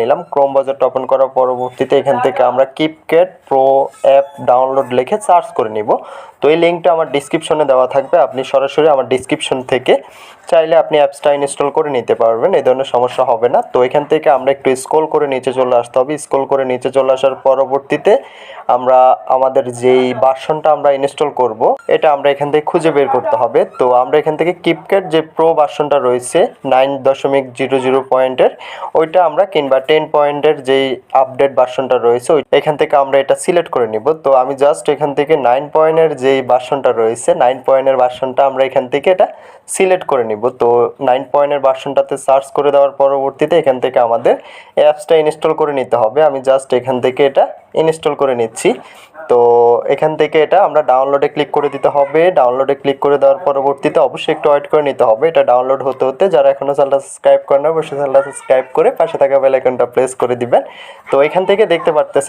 নিলাম। ক্রোম বাজারটা ওপেন করার পরবর্তীতে এখান থেকে আমরা কিপক্যাট প্রো অ্যাপ ডাউনলোড লিখে সার্চ করে নিব। তো এই লিঙ্কটা আমার ডিসক্রিপশনে দেওয়া থাকবে। আপনি সরাসরি আমার ডিসক্রিপশন থেকে চাইলে আপনি অ্যাপসটা ইনস্টল করে নিতে পারবেন। এই ধরনের সমস্যা হবে না। তো এখান থেকে আমরা একটু স্ক্রল করে নিচে চলে আসতে হবে। স্ক্রল করে নিচে চলে আসার পরবর্তীতে আমরা আমাদের যেই বাসনটা আমরা ইনস্টল করব, এটা আমরা এখান থেকে খুঁজে বের করতে হবে। তো আমরা এখান থেকে কিপক্যাট যে প্রো বাসনটা রয়েছে নাইন দশমিক জিরো জিরো পয়েন্টের ওইটা আমরা কিংবা টেন পয়েন্টের যেই আপডেট বাসনটা রয়েছে এখান থেকে আমরা এটা সিলেক্ট করে নিব। তো আমি জাস্ট এখান থেকে নাইন পয়েন্টের যেই বাসনটা রয়েছে নাইন পয়েন্টের বাসনটা আমরা এখান থেকে এটা সিলেক্ট করে নিব। তো নাইন পয়েন্টের বাসনটাতে সার্চ করে দেওয়ার পরবর্তীতে এখান থেকে আমাদের অ্যাপসটা ইনস্টল করে নিতে হবে। আমি জাস্ট এখান থেকে এটা ইনস্টল করে নিচ্ছি। তো এখান থেকে এটা আমরা ডাউনলোডে ক্লিক করে দিতে হবে। ডাউনলোডে ক্লিক করে দেওয়ার পরবর্তীতে অবশ্যই একটু ওয়েট করে নিতে হবে। এটা ডাউনলোড হতে হতে যারা এখনও চ্যানেলটা সাবস্ক্রাইব করেন না অবশ্যই চ্যানেলটা সাবস্ক্রাইব করে পাশে থাকা বেল আইকনটা প্রেস করে দিবেন। তো এখান থেকে দেখতে পারতেছেন